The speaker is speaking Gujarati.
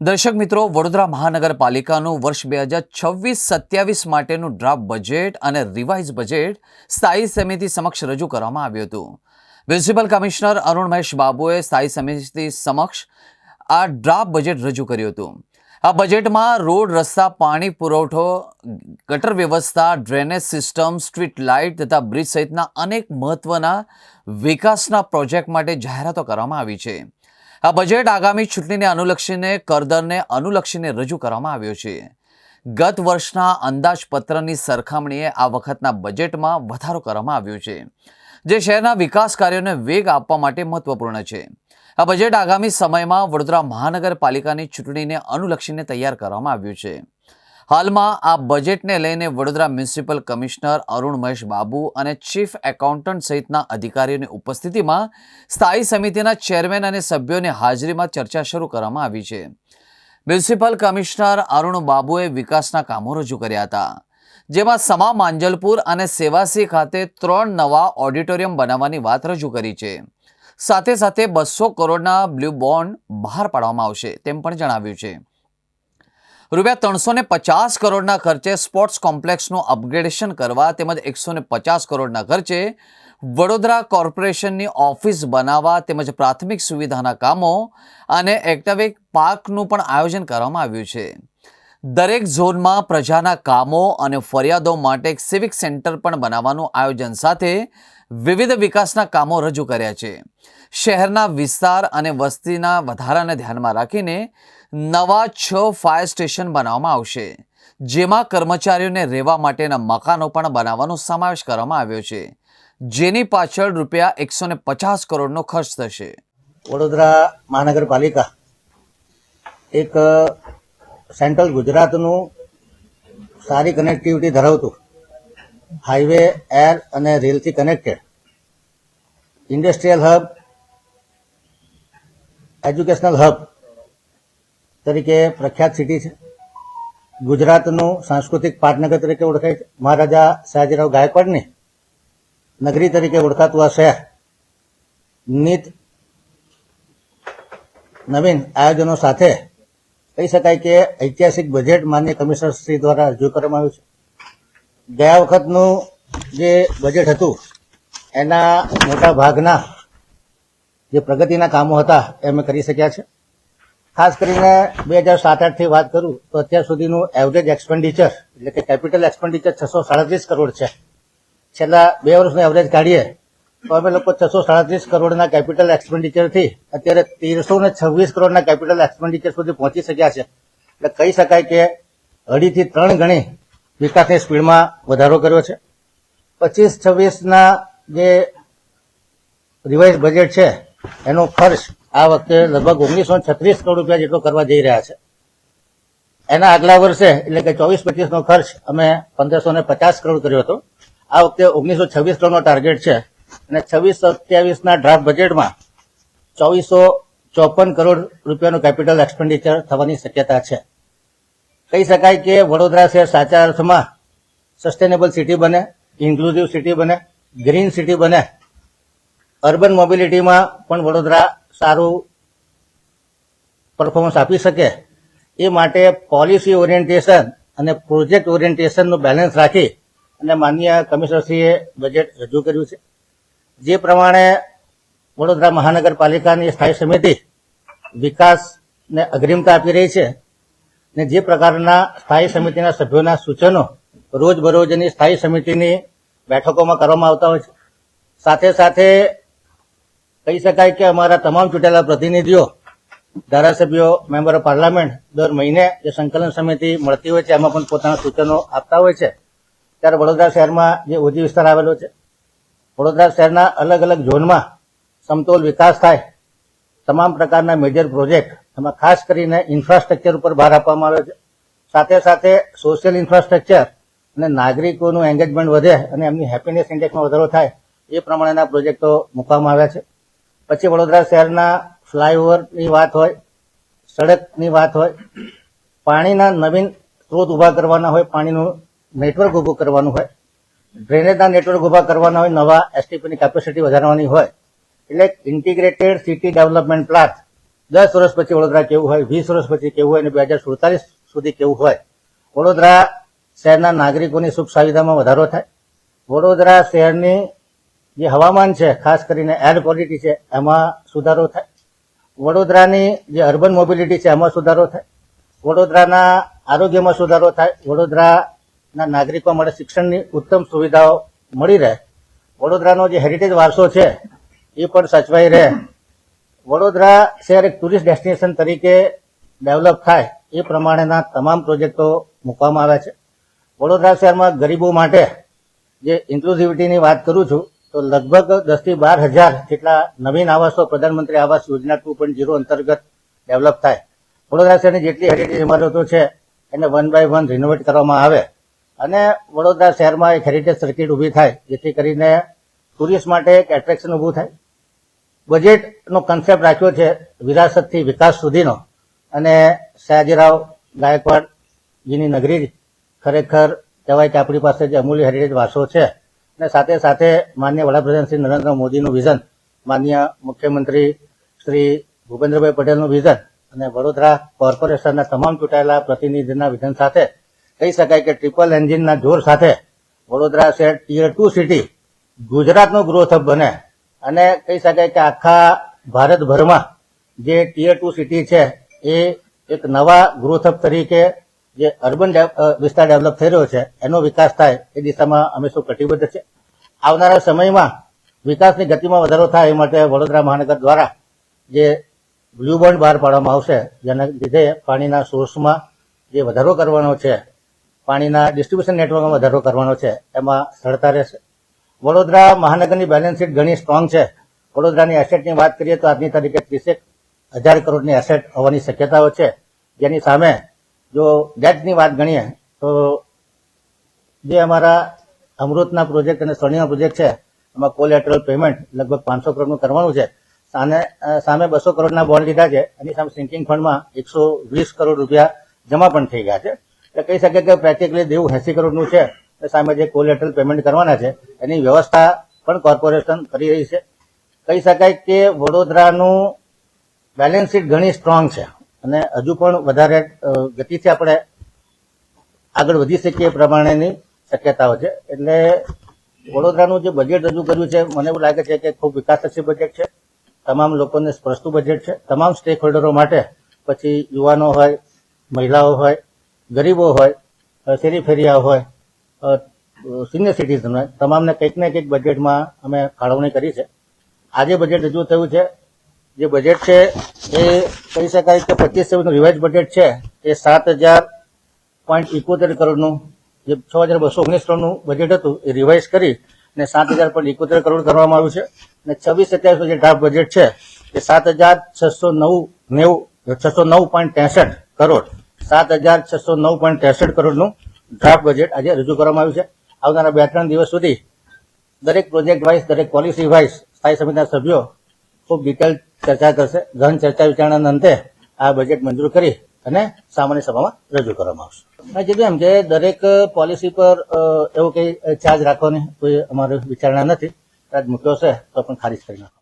દર્શક મિત્રો, વડોદરા મહાનગરપાલિકાનું વર્ષ બે હજાર છવ્વીસ સત્યાવીસ માટેનું ડ્રાફ્ટ બજેટ અને રિવાઇઝ બજેટ સ્થાયી સમિતિ સમક્ષ રજૂ કરવામાં આવ્યું હતું. મ્યુનિસિપલ કમિશનર અરુણ મહેશ બાબુએ સ્થાયી સમિતિ સમક્ષ આ ડ્રાફ્ટ બજેટ રજૂ કર્યું હતું. આ બજેટમાં રોડ, રસ્તા, પાણી, પુરવઠો, ગટર વ્યવસ્થા ડ્રેનેજ સિસ્ટમ સ્ટ્રીટ લાઇટ તથા બ્રિજ સહિતના અનેક મહત્વના વિકાસના પ્રોજેક્ટ માટે જાહેરાતો કરવામાં આવી છે. આ બજેટ આગામી ચૂંટણીને અનુલક્ષીને, કરદરને અનુલક્ષીને રજૂ કરવામાં આવ્યો છે. ગત વર્ષના અંદાજપત્રની સરખામણીએ આ વખતના બજેટમાં વધારો કરવામાં આવ્યો છે, જે શહેરના વિકાસ કાર્યોને વેગ આપવા માટે મહત્વપૂર્ણ છે. આ બજેટ આગામી સમયમાં વડોદરા મહાનગરપાલિકાની ચૂંટણીને અનુલક્ષીને તૈયાર કરવામાં આવ્યું છે. હાલમાં આ બજેટને લઈને વડોદરા મ્યુનિસિપલ કમિશનર અરુણ મહેશ બાબુ અને ચીફ એકાઉન્ટન્ટ સહિતના અધિકારીઓની ઉપસ્થિતિમાં સ્થાયી સમિતિના ચેરમેન અને સભ્યોની હાજરીમાં ચર્ચા શરૂ કરવામાં આવી છે. મ્યુનિસિપલ કમિશનર અરુણ બાબુએ વિકાસના કામો રજૂ કર્યા હતા, જેમાં સમા માંજલપુર અને સેવાસી ખાતે ત્રણ નવા ઓડિટોરિયમ બનાવવાની વાત રજૂ કરી છે. સાથે સાથે બસો કરોડના બ્લુ બોન્ડ બહાર પાડવામાં આવશે તેમ પણ જણાવ્યું છે. રૂપિયા ત્રણસો ને પચાસ કરોડના ખર્ચે સ્પોર્ટ્સ કોમ્પ્લેક્સનું અપગ્રેડેશન કરવા તેમજ એકસો ને પચાસ કરોડના ખર્ચે વડોદરા કોર્પોરેશનની ઓફિસ બનાવવા તેમજ પ્રાથમિક સુવિધાના કામો અને એક્ટાવિક પાર્કનું પણ આયોજન કરવામાં આવ્યું છે. દરેક ઝોનમાં પ્રજાના કામો અને ફરિયાદો માટે એક સિવિક સેન્ટર પણ બનાવવાનું આયોજન સાથે વિવિધ વિકાસના કામો રજૂ કર્યા છે. શહેરના વિસ્તાર અને વસ્તીના વધારાને ધ્યાનમાં રાખીને નવા છ ફાયર સ્ટેશન બનાવવામાં આવશે, જેમાં કર્મચારીઓને રહેવા માટેના મકાનો પણ બનાવવાનો સમાવેશ કરવામાં આવ્યો છે. જેની પાછળ રૂપિયા એકસો પચાસ કરોડનો ખર્ચ થશે. વડોદરા મહાનગરપાલિકા એક સેન્ટ્રલ ગુજરાતનું સારી કનેક્ટિવિટી ધરાવતું હાઈવે એર અને રેલથી connected industrial hub educational hub તરીકે પ્રખ્યાત સિટી છે. ગુજરાતનું સાંસ્કૃતિક પાટનગર તરીકે ઓળખાય છે. મહારાજા સયાજીરાવ ગાયકવાડની નગરી તરીકે ઓળખાતું આ શહેર. નીત નવીન આયોજનો સાથે કહી શકાય કે ઐતિહાસિક બજેટ માન્ય કમિશનર શ્રી દ્વારા રજૂ કરવામાં આવ્યું છે. ગયા વખતનું જે બજેટ હતું, એના મોટા ભાગના જે પ્રગતિના કામો હતા, એ અમે કરી શક્યા છે. ખાસ કરીને બે હજાર સાત આઠથી વાત કરું, તો અત્યાર સુધીનું એવરેજ એક્સપેન્ડિચર એટલે કે કેપિટલ એક્સપેન્ડિચર છસો સાડત્રીસ કરોડ છે. છેલ્લા બે વર્ષનું એવરેજ કાઢીએ, તો અમે લોકો છસો સાડત્રીસ કરોડના કેપિટલ એક્સપેન્ડિચરથી અત્યારે તેરસો ને છવ્વીસ કરોડના કેપિટલ એક્સપેન્ડિચર સુધી પહોંચી શક્યા છે. એટલે કહી શકાય કે અઢીથી ત્રણ ગણી વિકાસની સ્પીડમાં વધારો કર્યો છે. પચીસ છવ્વીસના જે રિવાઇઝ બજેટ છે, એનો ખર્ચ આ વખતે લગભગ ઓગણીસો છત્રીસ કરોડ રૂપિયા જેટલો કરવા જઈ રહ્યા છે. એના આગલા વર્ષે, એટલે કે ચોવીસ પચીસનો ખર્ચ અમે પંદરસો ને પચાસ કરોડ કર્યો હતો. આ વખતે ઓગણીસો છવ્વીસ કરોડનો ટાર્ગેટ છે. અને છવ્વીસ સત્યાવીસના ડ્રાફ્ટ બજેટમાં ચોવીસો ચોપન કરોડ રૂપિયાનું કેપિટલ એક્સપેન્ડિચર થવાની શક્યતા છે. કહી શકાય કે વડોદરા શહેર સાચા અર્થમાં સસ્ટેનેબલ સિટી બને ઇન્ક્લુઝિવ સિટી બને ગ્રીન સિટી બને. અર્બન મોબિલિટીમાં પણ વડોદરા સારું પરફોર્મન્સ આપી શકે, એ માટે પોલિસી ઓરિએન્ટેશન અને પ્રોજેક્ટ ઓરિએન્ટેશનનું બેલેન્સ રાખી અને માન્ય કમિશનરશ્રીએ બજેટ રજૂ કર્યું છે. જે પ્રમાણે વડોદરા મહાનગરપાલિકાની સ્થાયી સમિતિ વિકાસને અગ્રિમતા આપી રહી છે ને જે પ્રકારના સ્થાયી સમિતિના સભ્યોના સૂચનો રોજબરોજની સ્થાયી સમિતિની બેઠકોમાં કરવામાં આવતા હોય છે. સાથે સાથે કહી શકાય કે અમારા તમામ ચૂંટેલા પ્રતિનિધિઓ, ધારાસભ્યો, મેમ્બર ઓફ પાર્લામેન્ટ દર મહિને જે સંકલન સમિતિ મળતી હોય છે, એમાં પણ પોતાના સૂચનો આપતા હોય છે. ત્યારે વડોદરા શહેરમાં જે ઓજી વિસ્તાર આવેલો છે, વડોદરા શહેરના અલગ અલગ ઝોનમાં સમતોલ વિકાસ થાય, તમામ પ્રકારના મેજર પ્રોજેક્ટ એમાં ખાસ કરીને ઇન્ફ્રાસ્ટ્રક્ચર ઉપર ભાર આપવામાં આવે છે. સાથે સાથે સોશિયલ ઇન્ફ્રાસ્ટ્રક્ચર અને નાગરિકોનું એન્ગેજમેન્ટ વધે અને એમની હેપીનેસ ઇન્ડેક્સમાં વધારો થાય, એ પ્રમાણેના પ્રોજેક્ટો મૂકવામાં આવ્યા છે. પછી વડોદરા શહેરના ફ્લાયઓવરની વાત હોય, સડકની વાત હોય, પાણીના નવીન સ્ત્રોત ઊભા કરવાના હોય, પાણીનું નેટવર્ક ઊભું કરવાનું હોય, ડ્રેનેજના નેટવર્ક ઊભા કરવાના હોય, નવા એસટીપીની કેપેસિટી વધારવાની હોય, એટલે ઇન્ટિગ્રેટેડ સિટી ડેવલપમેન્ટ પ્લાન દસ વર્ષ પછી વડોદરા કેવું હોય, વીસ વર્ષ પછી કેવું હોય અને બે હજાર સુડતાલીસ સુધી કેવું હોય. વડોદરા શહેરના નાગરિકોની સુખ સુવિધામાં વધારો થાય. વડોદરા શહેરની જે હવામાન છે, ખાસ કરીને એર ક્વોલિટી છે, એમાં સુધારો થાય. વડોદરાની જે અર્બન મોબિલિટી છે, એમાં સુધારો થાય. વડોદરાના આરોગ્યમાં સુધારો થાય. વડોદરાના નાગરિકો માટે શિક્ષણની ઉત્તમ સુવિધાઓ મળી રહે. વડોદરાનો જે હેરિટેજ વારસો છે, એ પણ સચવાઈ રહે. વડોદરા શહેર એક ટુરિસ્ટ ડેસ્ટિનેશન તરીકે ડેવલપ થાય, એ પ્રમાણેના તમામ પ્રોજેક્ટો મૂકવામાં આવ્યા છે. વડોદરા શહેરમાં ગરીબો માટે જે ઇન્ક્લુઝિવિટીની વાત કરું છું તો લગભગ દસથી બાર હજાર જેટલા નવીન આવાસો Pradhanmantri Awas Yojana two point zero અંતર્ગત ડેવલપ થાય. વડોદરા શહેરની જેટલી હેરિટેજ ઇમારતો છે, એને વન બાય વન રિનોવેટ કરવામાં આવે. અને વડોદરા શહેરમાં એક હેરિટેજ સર્કિટ ઊભી થાય, જેથી કરીને ટુરિસ્ટ માટે એક એટ્રેક્શન ઊભું થાય. બજેટનો કન્સેપ્ટ રાખ્યો છે વિરાસતથી વિકાસ સુધીનો. અને સયાજીરાવ ગાયકવાડ જીની નગરી ખરેખર કહેવાય કે આપણી પાસે જે અમૂલ્ય હેરિટેજ વાસો છે અને સાથે સાથે માન્ય વડાપ્રધાન શ્રી નરેન્દ્ર મોદીનું વિઝન માન્ય મુખ્યમંત્રી શ્રી ભૂપેન્દ્રભાઈ પટેલનું વિઝન અને વડોદરા કોર્પોરેશનના તમામ ચૂંટાયેલા પ્રતિનિધિના વિઝન સાથે કહી શકાય કે ટ્રિપલ એન્જિનના જોર સાથે વડોદરા શહેર ટીયર ટુ સિટી ગુજરાતનો ગ્રોથ હબ બને. અને કહી શકાય કે આખા ભારતભરમાં જે ટીયર ટુ સિટી છે, એ એક નવા ગ્રોથ હબ તરીકે જે અર્બન વિસ્તાર ડેવલપ થઈ રહ્યો છે, એનો વિકાસ થાય એ દિશામાં અમે શું કટિબદ્ધ છે આવનારા સમયમાં વિકાસની ગતિમાં વધારો થાય એ માટે વડોદરા મહાનગર દ્વારા જે બ્લુ બોન્ડ બહાર પાડવામાં આવશે, જેના લીધે પાણીના સોર્સમાં જે વધારો કરવાનો છે, પાણીના ડિસ્ટ્રીબ્યુશન નેટવર્કમાં વધારો કરવાનો છે, એમાં સરળતા રહેશે. વડોદરા મહાનગરની બેલેન્સ શીટ ઘણી સ્ટ્રોંગ છે. વડોદરાની એસેટની વાત કરીએ તો આજની તારીખે ત્રીસેક હજાર કરોડની એસેટ હોવાની શક્યતાઓ છે. જેની સામે જો ગેટની વાત ગણીએ, તો જે અમારા અમૃતના પ્રોજેક્ટ અને સ્વર્ણિમા પ્રોજેક્ટ છે, એમાં કોલેટરલ પેમેન્ટ લગભગ પાંચસો કરોડનું કરવાનું છે. સામે સામે બસો કરોડના બોન્ડ લીધા છે, એની સામે સિંકિંગ ફંડમાં એકસો વીસ કરોડ રૂપિયા જમા પણ થઈ ગયા છે. એટલે કહી શકે કે પ્રેક્ટિકલી દેવું એસી કરોડનું છે સામે જે કોલેટરલ પેમેન્ટ કરવાના છે, એની વ્યવસ્થા પણ કોર્પોરેશન કરી રહી છે. કહી શકાય કે વડોદરાનું બેલેન્સ શીટ ઘણી સ્ટ્રોંગ છે. અને હજુ પણ વધારે ગતિથી આપણે આગળ વધી શકીએ એ પ્રમાણેની શક્યતાઓ છે. એટલે વડોદરાનું જે બજેટ રજૂ કર્યું છે, મને એવું લાગે છે કે ખૂબ વિકાસલક્ષી બજેટ છે. તમામ લોકોને સ્પર્શતું બજેટ છે. તમામ સ્ટેક હોલ્ડરો માટે, પછી યુવાનો હોય, મહિલાઓ હોય, ગરીબો હોય શેરી ફેરિયા હોય સિનિયર સિટીઝન હોય, તમામને કંઈક ને કંઈક બજેટમાં અમે ફાળવણી કરી છે. આજે બજેટ રજૂ થયું છે જે બજેટ છે, એ કહી શકાય કે પચીસ છવ્વીસનું રિવાઇઝ બજેટ છે, એ સાત હજાર પોઈન્ટ ઇકોતેર કરોડનું, જે છ હજાર બસો ઓગણીસ કરોડનું બજેટ હતું, એ રિવાઇઝ કરી અને સાત હજાર પોઈન્ટ ઇકોતેર કરોડ કરવામાં આવ્યું છે. અને છવ્વીસ સત્યાવીસ જે ડ્રાફ્ટ બજેટ છે, એ સાત હજાર છસો નવ નેવું છસો નવ પોઈન્ટ ત્રેસઠ કરોડ, સાત હજાર છસો નવ પોઈન્ટ ત્રેસઠ કરોડનું ડ્રાફ્ટ બજેટ આજે રજૂ કરવામાં આવ્યું છે. આવનારા બે ત્રણ દિવસ સુધી દરેક પ્રોજેક્ટ વાઇઝ દરેક પોલિસી વાઇઝ સ્થાયી સમિતિના સભ્યો ખૂબ ડિટેલ ચર્ચા કરશે. ગહન ચર્ચા વિચારણાના અંતે આ બજેટ મંજૂર કરી અને સામાન્ય સભામાં રજૂ કરવામાં આવશે. મેં કીધું એમ કે દરેક પોલિસી પર એવો કંઈ ચાર્જ રાખવાની કોઈ અમારી વિચારણા નથી. મૂક્યો છે તો પણ ખારીજ કરી નાખો.